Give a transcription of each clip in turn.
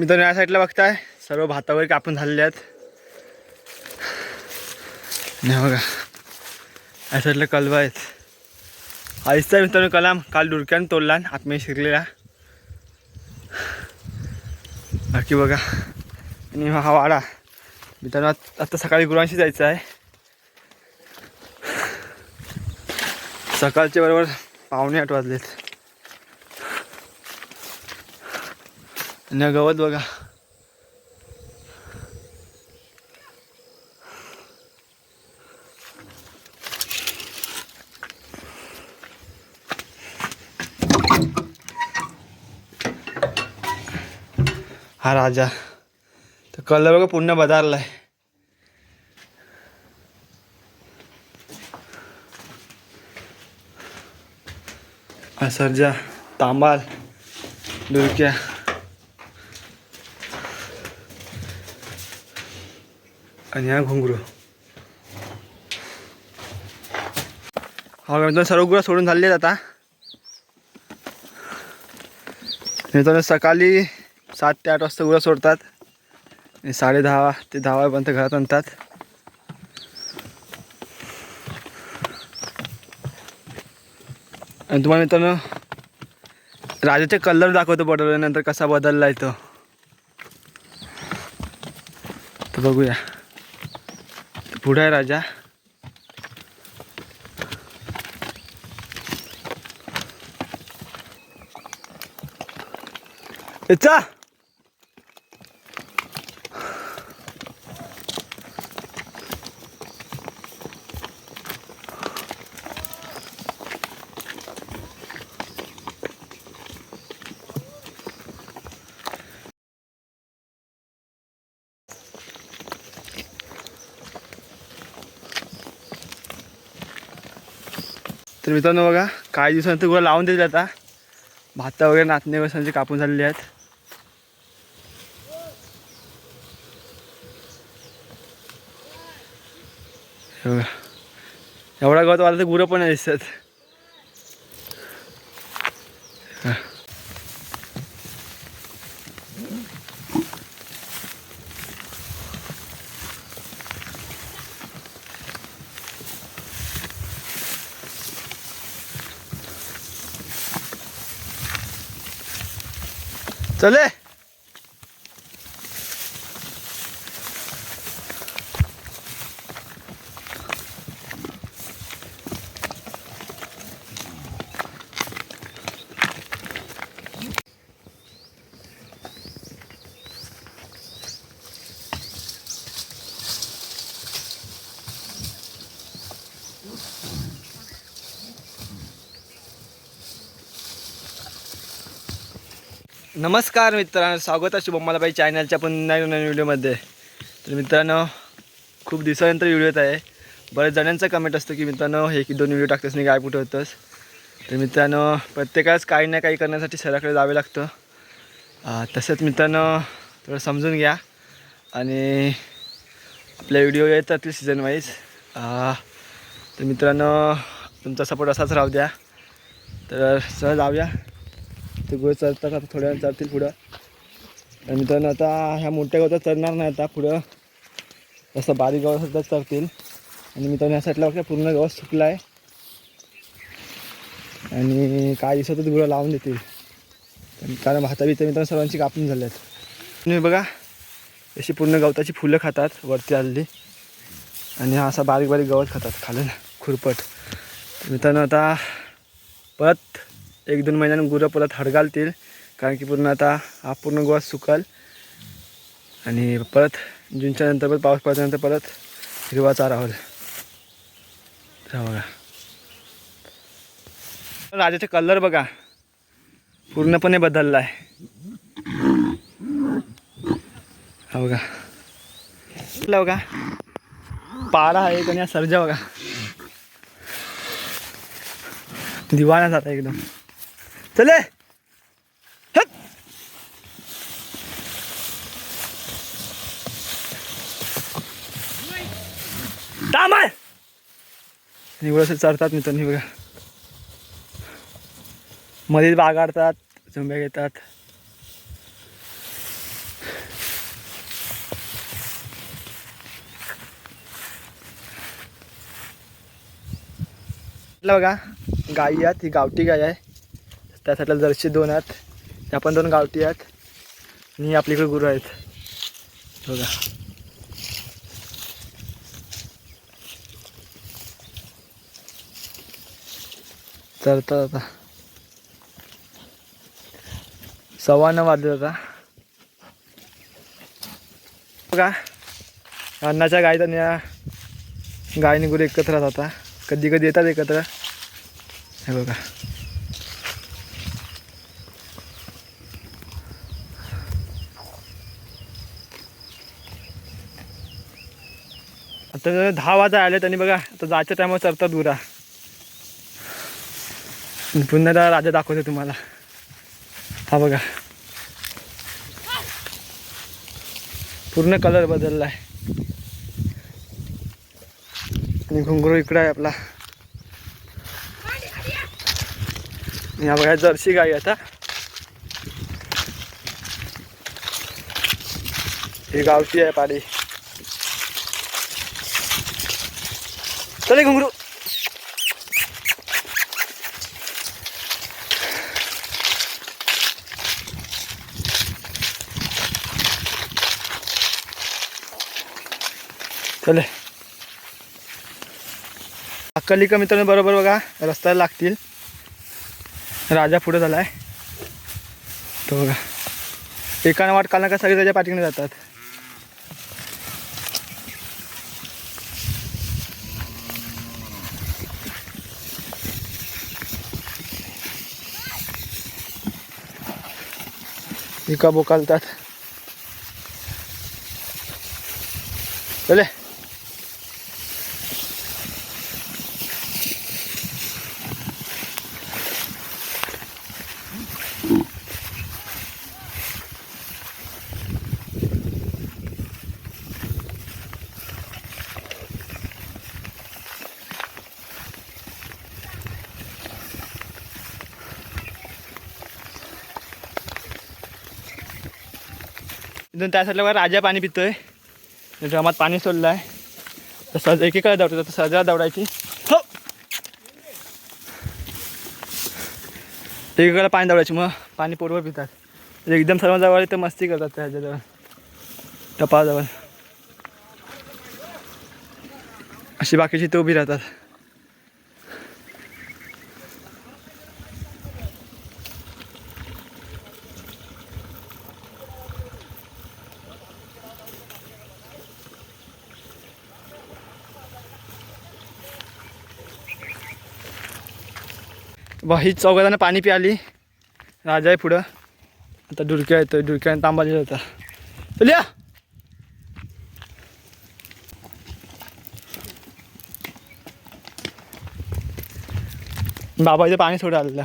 मित्रांनो या साईडला बघताय. सर्व भातावर कापून झालेले आहेत नाही बघा. या साईडला कलवा आहेत. आईचा मित्रांनो कलाम. काल डुरक्यानं तोडला आत्मे शिरलेला. बाकी बघा. आणि हा वाडा. मित्रांनो आत- आता सकाळी गुरांशी जायचं आहे. सकाळचे बरोबर पावणे आठ वाजलेत. आणि गवत बघा. हा राजा. तर कलर बघा पूर्ण बदललाय हा सर्जा तांबाल डुरक्या आणि हा घुंगरू. हा सर्व गुरा सोडून झालेले आहेत आता. मित्रांनो सकाळी सात ते आठ वाजता गुरा सोडतात. आणि साडे दहा ते दहा वाजेपर्यंत घरात आणतात. आणि तुम्हाला मित्रांनो राजाचे कलर दाखवतो बदलल्यानंतर कसा बदलला आहे तो. बघूया. पुढे आहे राजा चा। तर मित्रांनो बघा काही दिवसानंतर गुरा लावून दिले आता भाता वगैरे नाचणे वगैरे कापून झालेले आहेत. एवढा गवत वाला तर गुरं पण दिसतात चले नमस्कार मित्रांनो स्वागत आहे शुभम चॅनलच्या पण नवीन नवीन व्हिडिओमध्ये. तर मित्रांनो खूप दिवसानंतर व्हिडिओ येत आहे. बऱ्याच जणांचा कमेंट असतो की मित्रांनो हे की दोन व्हिडिओ टाकतोस नाही काय कुठं होतंस? तर मित्रांनो प्रत्येकाच काही ना काही करण्यासाठी शहराकडे जावे लागतं. तसंच मित्रांनो थोडं समजून घ्या. आणि आपल्या व्हिडिओ येत राहतील सीझन वाईज तर मित्रांनो तुमचा सपोर्ट असाच राहू द्या. तर सहज जाऊया. ते गोळ चरतात आता थोड्या वेळ चरतील पुढं. आणि मित्रांनो आता ह्या मोठ्या गवतात चरणार नाही आता पुढं. असं बारीक गवत सुद्धा चरतील आणि मित्रांनो ह्या साईडला बघा पूर्ण गवत सुकला आहे आणि काय दिवसातच गुळं लावून देतील. कारण भाता बिता मित्रांनो सर्वांची कापून झाल्यात. आहेत तुम्ही बघा अशी पूर्ण गवताची फुलं खातात वरती आलेली. आणि हा असा बारीक बारीक गवत खातात खालून खुरपट. मित्रांनो आता परत एक दोन महिन्यानं गुरं परत हडगालतील कारण की पूर्ण आता हा पूर्ण गोवा सुकाल. आणि परत जूनच्या नंतर परत पाऊस पडल्यानंतर परत हिरवा चारा होईल हा बघा. राजाचा कलर बघा. पूर्णपणे बदलला आहे हा बघा. बघा. पारा आहे आणि हा सर्जा बघा. दिवाना जाता एकदम. चले. तांबळ निवड असं चढतात मित्रांनी बघा. मधील बागाडतात झुंब्या घेतात. बघा गाई आहे ही गावठी गाय आहे. त्या साईडला जर्शी दोन आहेत. त्या पण दोन गावठी आहेत. आणि आपल्याकडे गुरु आहेत. बघा. चरतात आता. सव्वा नऊ वाजले आता. बघा. अन्नाच्या गायत आणि या गायनी गुरु एकत्र राहतात आता. कधी कधी येतात एकत्र. हे बघा. आता दहा वाजा आले त्यांनी बघा आता जायच्या टायमावर चरतात गुरा पुन्हा राजा दाखवतो तुम्हाला. हा बघा. पूर्ण कलर बदलला आहे आणि घुंगरू इकडं आहे आपला. या हा बघा जर्सी गाई आता. ही गावची आहे पाडी. चले घुंगरू. चले. अक्कलिका मित्रांनो बरोबर बघा रस्त्याला लागतील. राजा पुढे झालाय. तो बघा. एकानं वाट काल का सगळे त्याच्या पाठीकडे जातात. एका बोकालतात चले इथून त्या साईडला बघा राजा पाणी पितोय. ड्रमात पाणी सोडलं आहे तर सहज एकीकडे दौडतो तर सहजा दौडायची. हो! एकीकडे पाणी दौडायची मग पाणी पोरवर पितात. म्हणजे एकदम सर्व जवळ तर मस्ती करतात त्या ह्याच्याजवळ. टपाजवळ अशी बाकीची ते उभी राहतात. बा ही चौघांना पाणी प्याली. राजा आहे पुढं. आता डुरक्या येतो डुरक्याने तांबालेला होता. चलिया बाबा इथे पाणी सोडा आलेलं.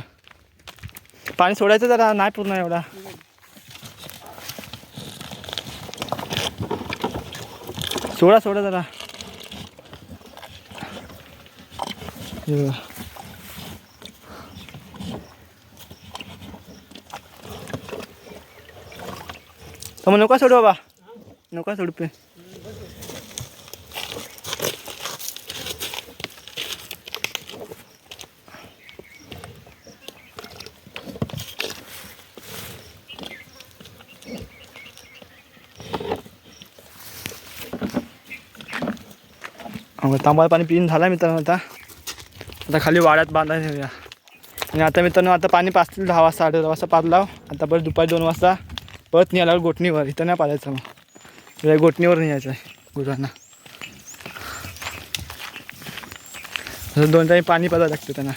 पाणी सोडायचं जरा नाही पूर्ण एवढा. सोडा सोडा जरा. तुम्ही तर मग नका सोडू बाबा नका सोडू पे तांबळ पाणी पिऊन झाला मित्रांनो आता. आता खाली वाड्यात बांधायला ठेवूया आणि आता मित्रांनो आता पाणी पाचतील दहा वाजता आठ दहा वाजता पाजलाव आता परत दुपारी दोन वाजता परत नाही आल्यावर गोटणीवर इथं नाही पाळायचं मग. त्याला गोटणीवर नाही यायचं आहे गुरांना दोन टाईम पाणी पाजावं लागतं त्यांना.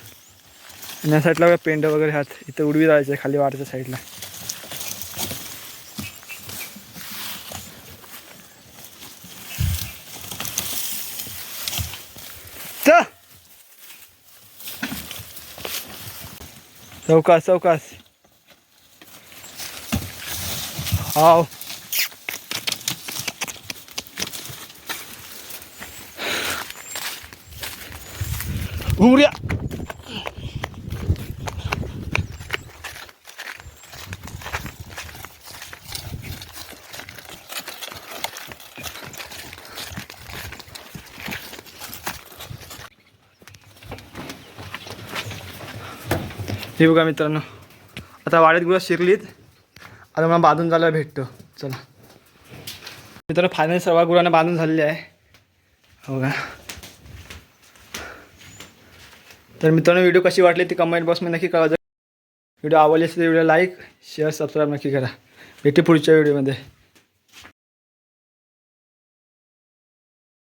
आणि या साईडला पेंड वगैरे हात इथं उडवी जायचं आहे खाली वाड्याच्या साईडला. चौकास चौकास. हाव Uria. हे बघा मित्रांनो आता वाड्यात गुळा शिरलीत आता मला बांधून जायला भेटतो. चला. मित्र फायनल सर्व गुरांना बांधून झालेली आहे. हो का? तर मित्रांनो व्हिडिओ कशी वाटली ती कमेंट बॉक्समध्ये नक्की कळवा. व्हिडिओ आवडली असेल तर व्हिडिओ लाईक शेअर सबस्क्राईब नक्की करा. भेटी पुढच्या व्हिडिओमध्ये